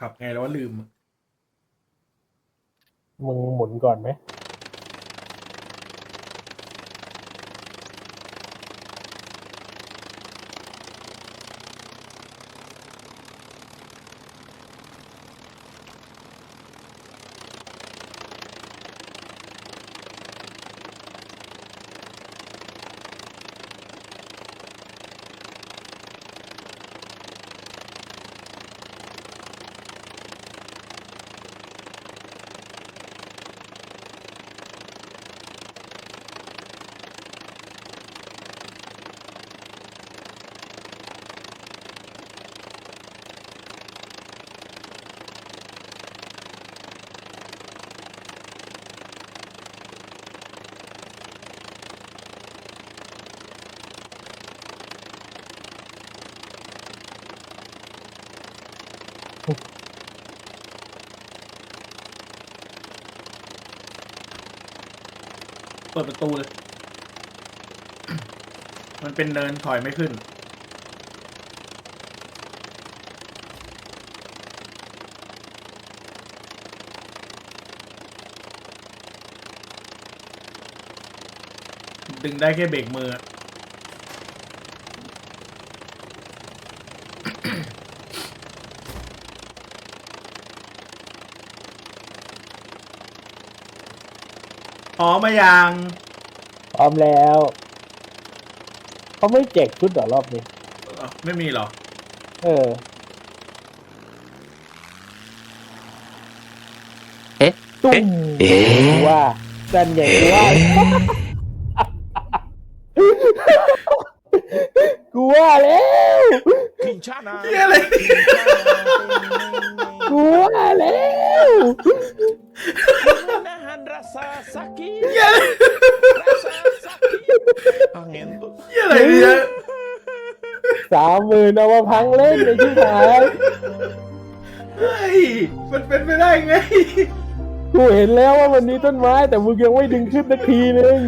ขับไงแล้วว่าลืม มึงหมุนก่อนไหม เปิดประตูเลย มันเป็นเนินถอยไม่ขึ้น ดึงได้แค่เบรกมือ อะอ๋อมายังพร้อมแล้วเขาไม่แจกชุดเหรอรอบนี้ เอ้าไม่มีเหรอ เออ เอ๊ะตุ้มเอ๊ะ ว่าจันใหญ่ว่ากูว่าแล้ว Quinchana. เหี้ยอะไรกูว่าแล้ว Menahan rasa sakit. เหี้ยอะไร Rasa sakit. Angin tuh. เหี้ยอะไรเนี่ยสามหมื่นเอามาพังเล่นในที่ไหนเฮ้ยมันเป็นไปได้ไงกูเห็นแล้วว่ามันมีต้นไม้แต่มึงยังไม่ดึงขึ้นสักทีนึง